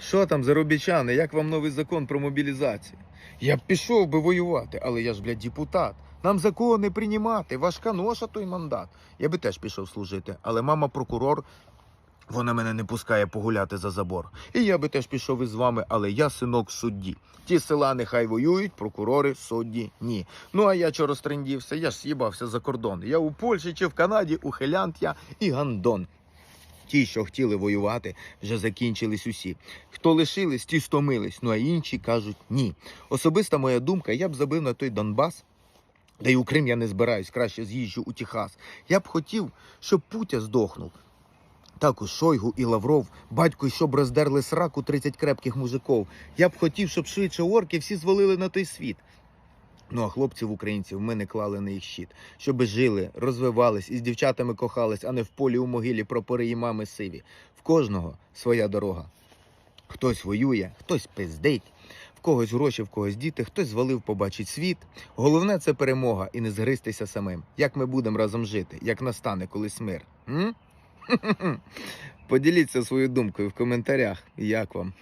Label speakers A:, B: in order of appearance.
A: Що там, заробітчани, як вам новий закон про мобілізацію? Я б пішов би воювати, але я ж, блядь, депутат. Нам закони приймати, важка ноша той мандат. Я би теж пішов служити, але мама прокурор, вона мене не пускає погуляти за забор. І я би теж пішов із вами, але я синок судді. Ті села нехай воюють, прокурори, судді ні. Ну а я чого розтрендівся? Я ж з'їбався за кордон. Я у Польщі чи в Канаді, ухилянт я і гандон. Ті, що хотіли воювати, вже закінчились усі. Хто лишились, ті стомились, ну а інші кажуть ні. Особиста моя думка, я б забив на той Донбас. Та й у Крим я не збираюсь, краще з'їжджу у Техас. Я б хотів, щоб Путя здохнув. Також Шойгу і Лавров, батько, щоб роздерли сраку 30 крепких мужиков. Я б хотів, щоб швидше орки всі звалили на той світ. Ну а хлопців українців ми не клали на їх щит, щоби жили, розвивались і з дівчатами кохались, а не в полі у могилі прапори і мами сиві. В кожного своя дорога. Хтось воює, хтось пиздить, в когось гроші, в когось діти, хтось звалив, побачить світ. Головне це перемога і не згристися самим. Як ми будемо разом жити, як настане колись мир. М? Поділіться своєю думкою в коментарях. Як вам?